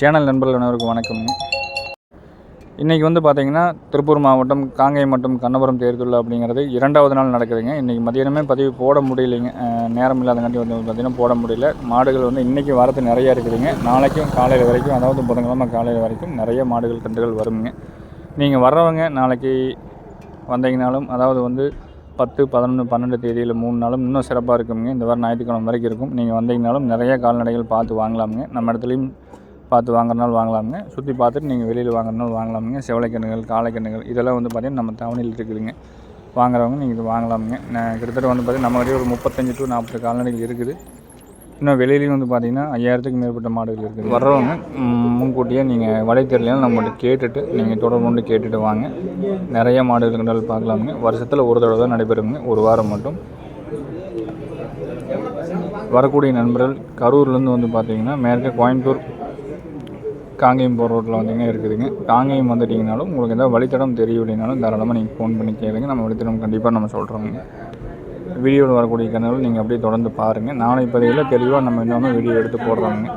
Channel நண்பர்கள் அனைவருக்கும் வணக்கம்ங்க இன்றைக்கி வந்து பார்த்திங்கன்னா திருப்பூர் மாவட்டம் காங்கை மற்றும் கண்ணபுரம் தேர்தல் அப்படிங்கிறது இரண்டாவது நாள் நடக்குதுங்க. இன்றைக்கி மதியானமே பதிவு போட முடியலைங்க. நேரம் இல்லாதங்காட்டி வந்து பார்த்திங்கன்னா போட முடியல. மாடுகள் வந்து இன்றைக்கி வரத்து நிறையா இருக்குதுங்க. நாளைக்கும் காலையில் வரைக்கும் அதாவது புதன்கிழமை காலையில் வரைக்கும் நிறைய மாடுகள் கன்றுகள் வருங்க. நீங்கள் வர்றவங்க நாளைக்கு வந்தீங்கனாலும் அதாவது வந்து பத்து பதினொன்று பன்னெண்டு தேதியில் மூணு நாளும் இன்னும் சிறப்பாக இருக்குங்க. இந்த வாரம் ஞாயிற்றுக்கிழமை வரைக்கும் இருக்கும். நீங்கள் வந்தீங்கனாலும் நிறைய கால்நடைகள் பார்த்து வாங்கலாமுங்க. நம்ம இடத்துலையும் பார்த்து வாங்குறனாலும் வாங்கலாமுங்க. சுற்றி பார்த்துட்டு நீங்கள் வெளியில் வாங்குறனாலும் வாங்கலாமுங்க. செவலைக்கண்ணுகள் காளைக்கண்ணுகள் இதெல்லாம் வந்து பார்த்திங்கன்னா நம்ம தவணையில் இருக்குதுங்க. வாங்குறவங்க நீங்கள் இது வாங்கலாமுங்க. நான் கிட்டத்தட்ட வந்து பார்த்திங்கன்னா நம்மகிட்டே ஒரு முப்பத்தஞ்சு டு நாற்பது கால்நடைகள் இருக்குது. இன்னும் வெளியிலையும் வந்து பார்த்திங்கன்னா ஐயாயிரத்துக்கு மேற்பட்ட மாடுகள் இருக்குது. வர்றவங்க முன்கூட்டியே நீங்கள் வலை தெரியலாம் நம்மகிட்ட கேட்டுட்டு நீங்கள் தொடர்பு கொண்டு கேட்டுட்டு வாங்க. நிறைய மாடுகள் இருந்தாலும் பார்க்கலாமுங்க. வருஷத்தில் ஒரு தடவை தான் நடைபெறுங்க. ஒரு வாரம் மட்டும். வரக்கூடிய நண்பர்கள் கரூர்லேருந்து வந்து பார்த்திங்கன்னா மேற்க கோயம்புத்தூர் காங்கேயம் போகிற ரோட்டில் வந்தீங்கன்னா இருக்குதுங்க. காங்கேயம் வந்துட்டிங்கனாலும் உங்களுக்கு எதாவது வழித்தடம் தெரியவில்லைனாலும் தாராளமாக நீங்கள் ஃபோன் பண்ணி கேளுங்க. நம்ம வழித்தடம் கண்டிப்பாக நம்ம சொல்கிறோங்க வீடியோவில் வரக்கூடிய கணவர்கள் நீங்கள் அப்படியே தொடர்ந்து பாருங்கள் நாளை பதிவில் தெளிவாக நம்ம இன்னொன்று வீடியோ எடுத்து போடுறோங்க.